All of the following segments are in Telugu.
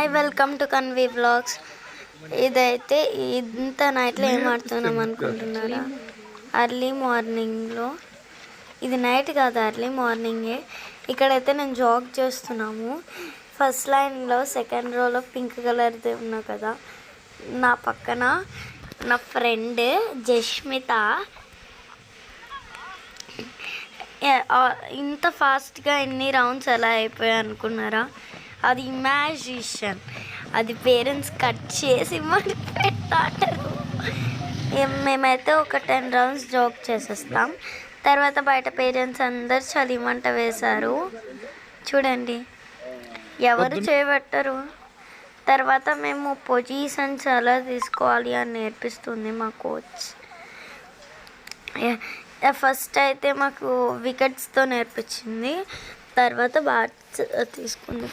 Hi welcome to Kanvi blogs ఇదైతే ఇంత నైట్లో ఏం ఆడుతున్నాం అనుకుంటున్నారా? అర్లీ మార్నింగ్లో. ఇది నైట్ కాదు అర్లీ మార్నింగే. ఇక్కడైతే నేను జాగ్ చేస్తున్నాము. ఫస్ట్ లైన్లో సెకండ్ రోలో పింక్ కలర్ది ఉన్నా కదా. నా పక్కన నా ఫ్రెండ్ జష్మిత. ఇంత ఫాస్ట్గా ఎన్ని రౌండ్స్ ఎలా అయిపోయాయి అనుకున్నారా? అది ఇమాజిషన్ అది పేరెంట్స్ కట్ చేసి మరి పెట్టారు మేమైతే ఒక టెన్ రౌండ్స్ జోక్ చేసేస్తాం. తర్వాత బయట పేరెంట్స్ అందరు చలిమంట వేశారు. చూడండి. ఎవరు చేయబెట్టరు తర్వాత మేము పొజిషన్స్ ఎలా తీసుకోవాలి అని నేర్పిస్తుంది మా కోచ్ ఫస్ట్ అయితే మాకు వికెట్స్తో నేర్పించింది. తర్వాత బ్యాట్స్ uh, తీసుకుంది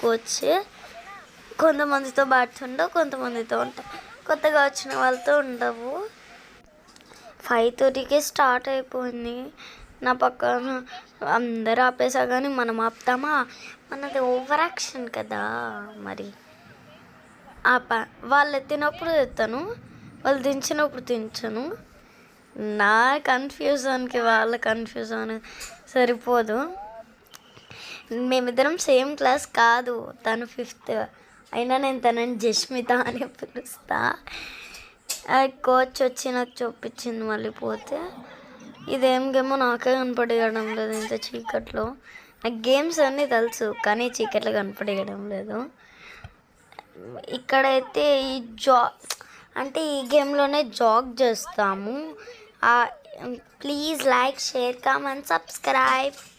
కొంతమందితో బ్యాట్స్ ఉండవు కొంతమందితో ఉంటాయి కొత్తగా వచ్చిన వాళ్ళతో ఉండవు. ఫైవ్ థర్టీకే స్టార్ట్ అయిపోయింది. నా పక్కన అందరూ ఆపేసా కానీ మనం ఆపుతామా? మనది ఓవర్ యాక్షన్ కదా మరి. ఆప. వాళ్ళు ఎత్తినప్పుడు ఎత్తాను వాళ్ళు దించినప్పుడు దించను. నా కన్ఫ్యూజన్కి వాళ్ళ కన్ఫ్యూజన్ సరిపోదు. మేమిద్దరం సేమ్ క్లాస్ కాదు. తను ఫిఫ్త్. అయినా నేను తనని జస్మిత అని పిలుస్తా. ఆ కోచ్ వచ్చి నాకు చూపించింది మళ్ళీ పోతే. ఇదేం గేమో నాకే కనపడేయడం లేదు ఇంత చీకట్లో. నాకు గేమ్స్ అన్నీ తెలుసు కానీ చీకట్లో కనపడేయడం లేదు. ఇక్కడైతే ఈ జా అంటే ఈ గేమ్లోనే జాగ్ చేస్తాము. Please like share comment subscribe.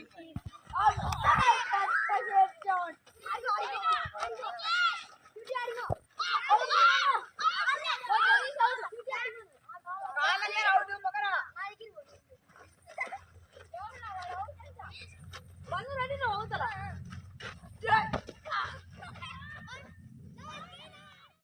Oh,